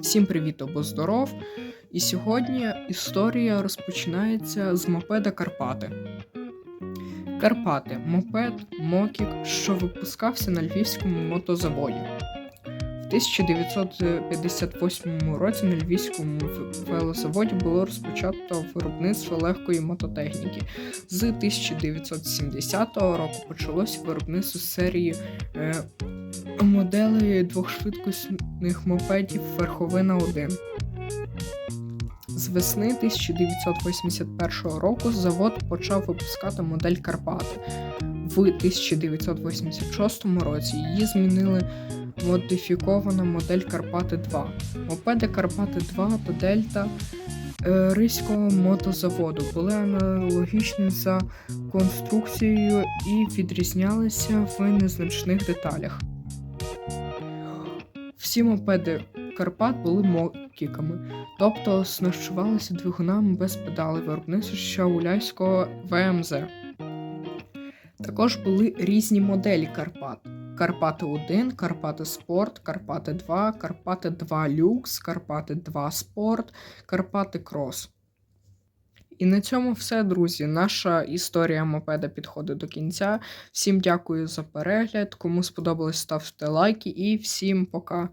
Всім привіт або здоров! І сьогодні історія розпочинається з мопеда Карпати. Карпати мопед Мокік, що випускався на львівському мотозаводі. В 1958 році на львівському велозаводі було розпочато виробництво легкої мототехніки. З 1970 року почалось виробництво серії моделей двохшвидкісних мопедів Верховина 1. З весни 1981 року завод почав випускати модель Карпати. В 1986 році її змінили модифікована модель Карпати 2. Мопеди Карпати 2 та Дельта е, Ризького мотозаводу були аналогічні за конструкцією і відрізнялися в незначних деталях. Всі мопеди Карпат були мокіками, тобто оснащувалися двигунами без педалей виробництва Шауляйського ВМЗ. Також були різні моделі Карпат: Карпати 1, Карпати Спорт, Карпати 2, Карпати 2 Люкс, Карпати 2 Спорт, Карпати Крос. І на цьому все, друзі. Наша історія мопеда підходить до кінця. Всім дякую за перегляд. Кому сподобалось, ставте лайки і всім пока.